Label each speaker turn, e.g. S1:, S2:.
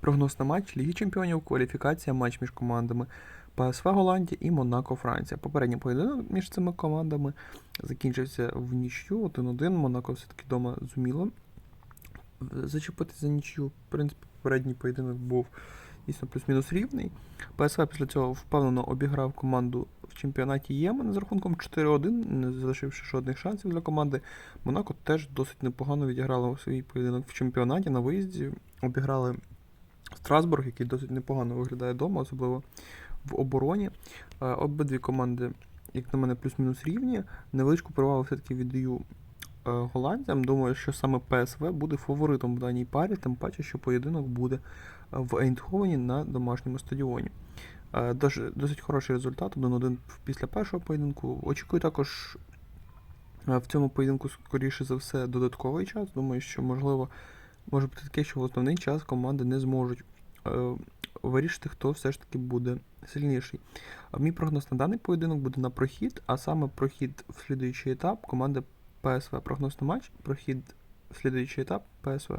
S1: Прогноз на матч Ліги Чемпіонів, кваліфікація, матч між командами ПСВ Голландія і Монако Франція. Попередній поєдинок між цими командами закінчився в нічю 1-1. Монако все-таки вдома зуміло зачепити за нічю. В принципі, попередній поєдинок був дійсно плюс-мінус рівний. ПСВ після цього впевнено обіграв команду в чемпіонаті Ємен з рахунком 4-1, не залишивши жодних шансів для команди. Монако теж досить непогано відіграло свій поєдинок в чемпіонаті на виїзді. Обіграли Страсбург, який досить непогано виглядає вдома, особливо в обороні. Е, Обидві команди, як на мене, плюс-мінус рівні. Невеличку перевагу все-таки віддаю е, голландцям. Думаю, що саме ПСВ буде фаворитом в даній парі, тим паче, що поєдинок буде в Ейндховені на домашньому стадіоні. Е, Досить хороший результат, 1-1 після першого поєдинку. Очікую також в цьому поєдинку, скоріше за все, додатковий час. Думаю, що можливо може бути таке, що в основний час команди не зможуть е, вирішити, хто все ж таки буде сильніший. Мій прогноз на даний поєдинок буде на прохід, а саме прохід в слідуючий етап команди ПСВ. Прогноз на матч, прохід в слідуючий етап ПСВ.